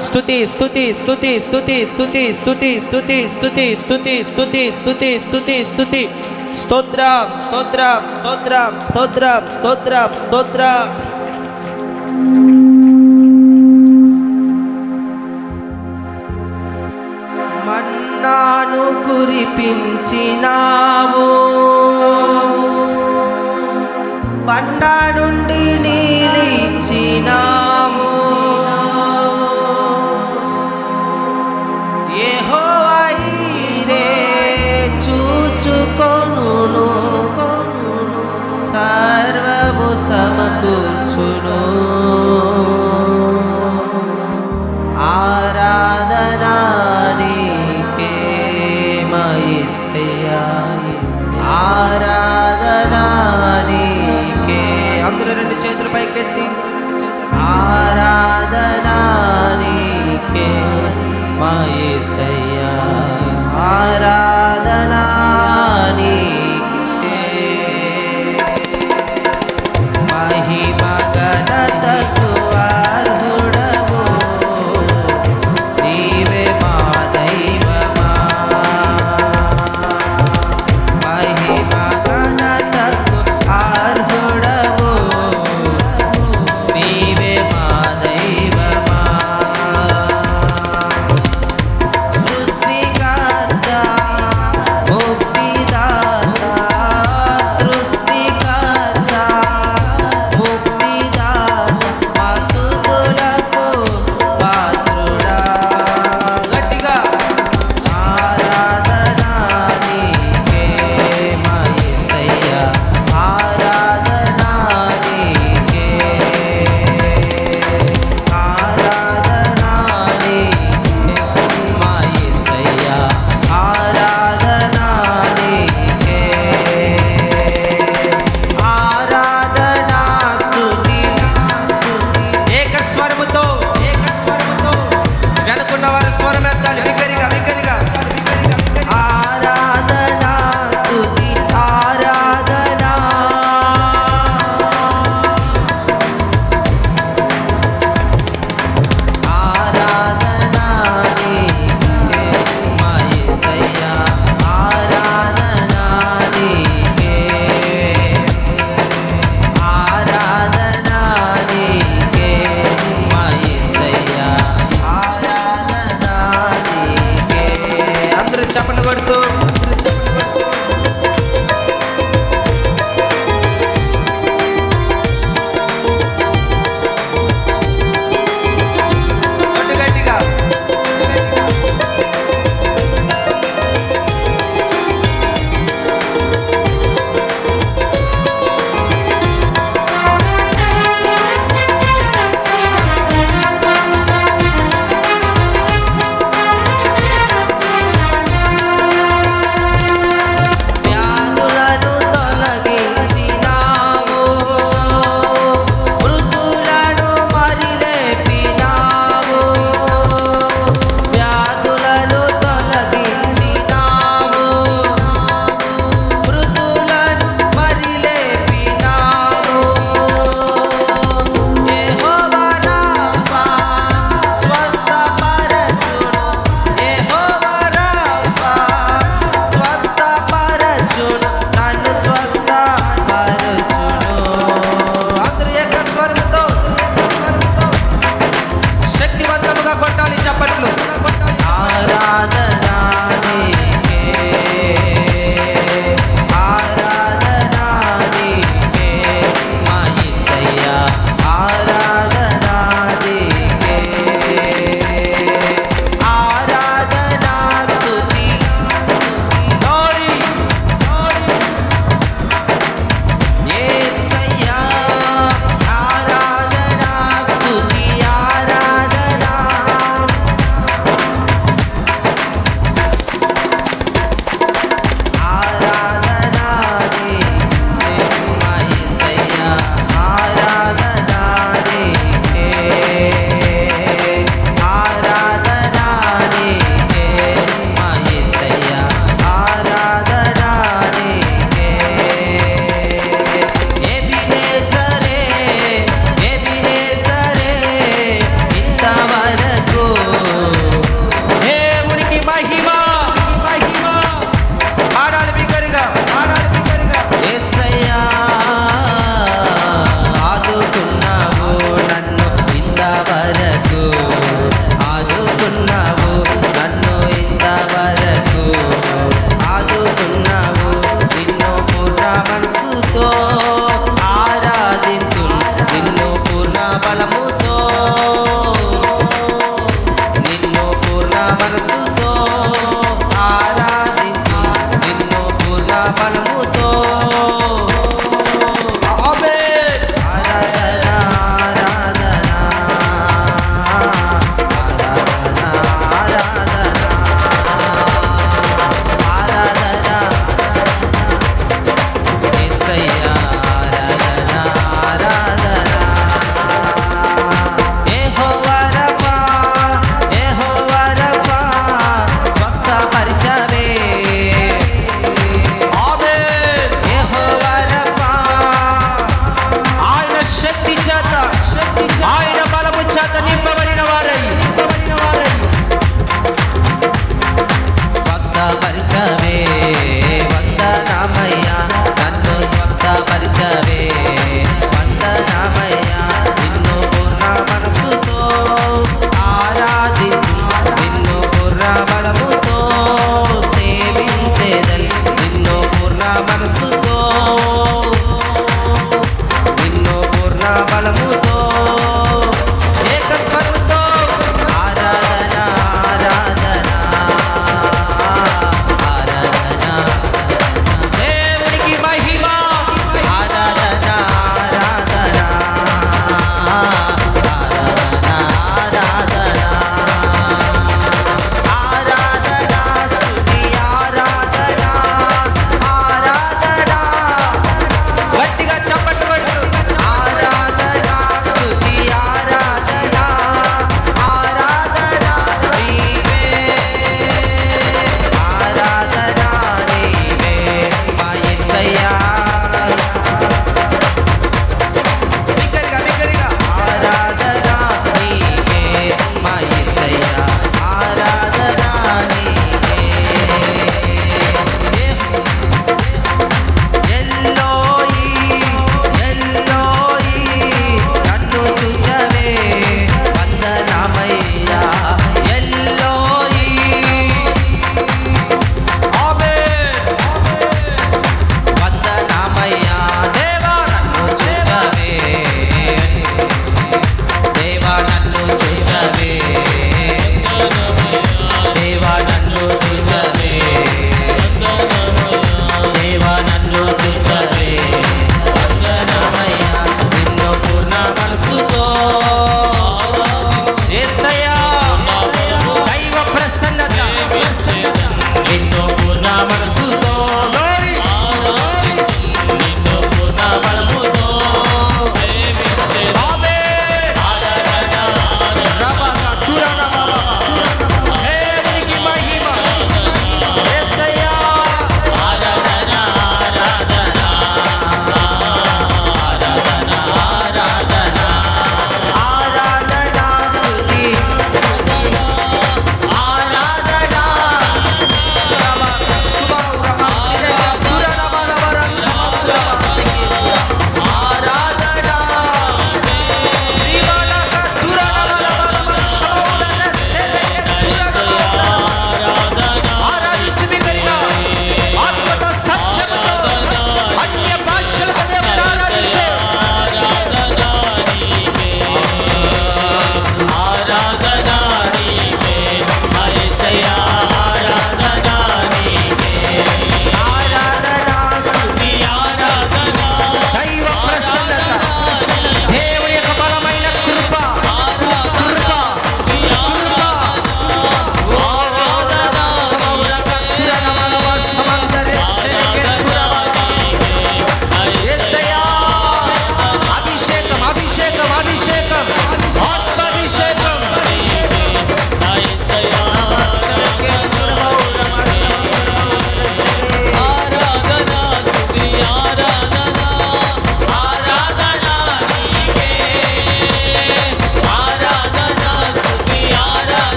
స్థుతి స్థుతి స్థుతి స్థుతి స్థుతి స్థుతి స్థుతి స్థుతి స్థుతి స్థుతి స్థుతి స్థుతి స్థుతి స్తోత్రం స్తోత్రం స్తోత్రం స్తోత్రం స్తోత్రం స్తోత్రం మన్నాను కురిపించినావు బండ నుండి నీలిచ్చినావు సమకూర్చుకొను సర్వము సమకూర్చును ఆరాధనానికే మయిస్తయా ఆరాధనానికే అందరూ రెండు చేతులు పైకెత్తి. ఆరాధనానికే మయిసయ్యా ఆరా చప్పన కొడుతూ గట్టిగా కొట్టాలి చెప్పండి.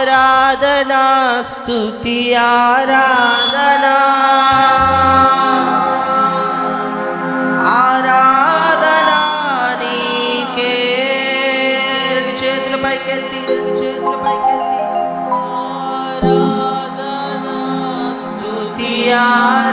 आराधना स्तुति आराधना आराधना नीके చేతులపై కెత్తి చేతులపై కెత్తి ఆరాధనా స్తుతి ఆరాధనా